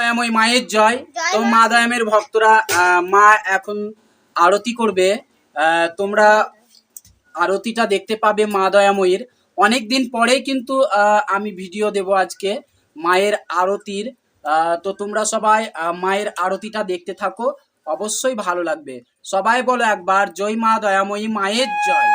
দয়াময় মায়ের জয়। তো মা দয়ামের ভক্তরা মা এখন আরতি করবে। তোমরা আরতিটা দেখতে পাবে মা দয়াময়ীর। অনেক দিন পরে কিন্তু আমি ভিডিও দেব আজকে মায়ের আরতির। তো তোমরা সবাই মায়ের আরতিটা দেখতে থাকো। অবশ্যই ভালো লাগবে। সবাই বলো একবার জয় মা দয়াময়ী মায়ের জয়।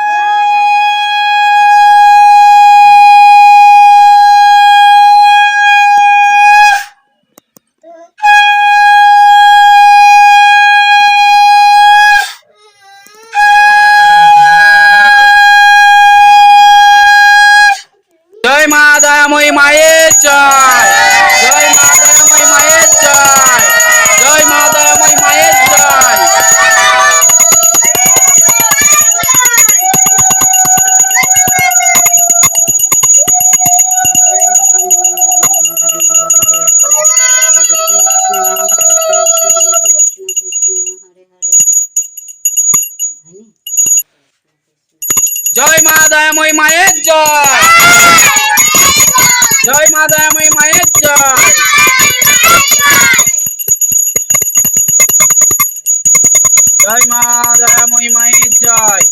জয় মা দয়াময় মায়ের জয়। জয় মা দয়াময় মায়ের জয়। জয় মা দয়াময় মায়ের জয়।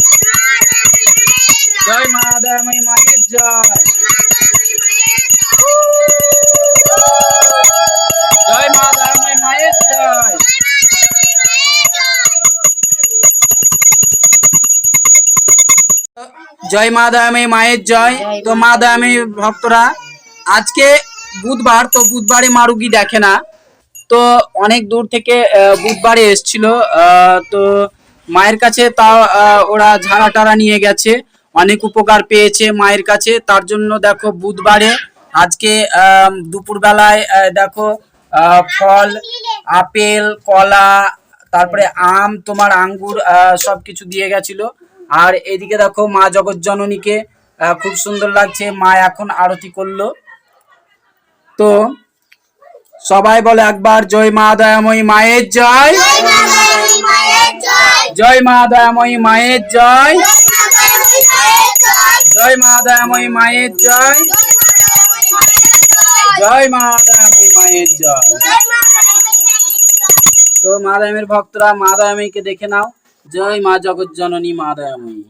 জয় মা দয়াময় মায়ের জয়। জয় মা দয়াময়ী মায়ের জয়। তো মা দয়াময়ী ভক্তরা, আজকে বুধবার, তো বুধবারে মা রুগী দেখে না। তো অনেক দূর থেকে বুধবারে এসছিল। তো মায়ের কাছে তাও ওরা ঝাড়া টাড়া নিয়ে গেছে। অনেক উপকার পেয়েছে মায়ের কাছে। তার জন্য দেখো বুধবারে, আজকে দুপুরবেলায় দেখো ফল, আপেল, কলা, তারপরে আম, তোমার আঙ্গুর সব কিছু দিয়ে গেছিল। আর এদিকে দেখো মা জগৎ জননীকে আহ, খুব সুন্দর লাগছে। মা এখন আরতি করল। তো সবাই বলে একবার জয় মা দয়াময়ী মায়ের জয়। জয় মা দয়াময়ী মায়ের জয়। জয় মা দয়াময়ী মায়ের জয়। জয় মা দয়াময়ী মায়ের জয়। তো মা দয়ামের ভক্তরা মা দয়াময়ীকে দেখে নাও। জয় মা জগৎ জননী মা দয়াময়ী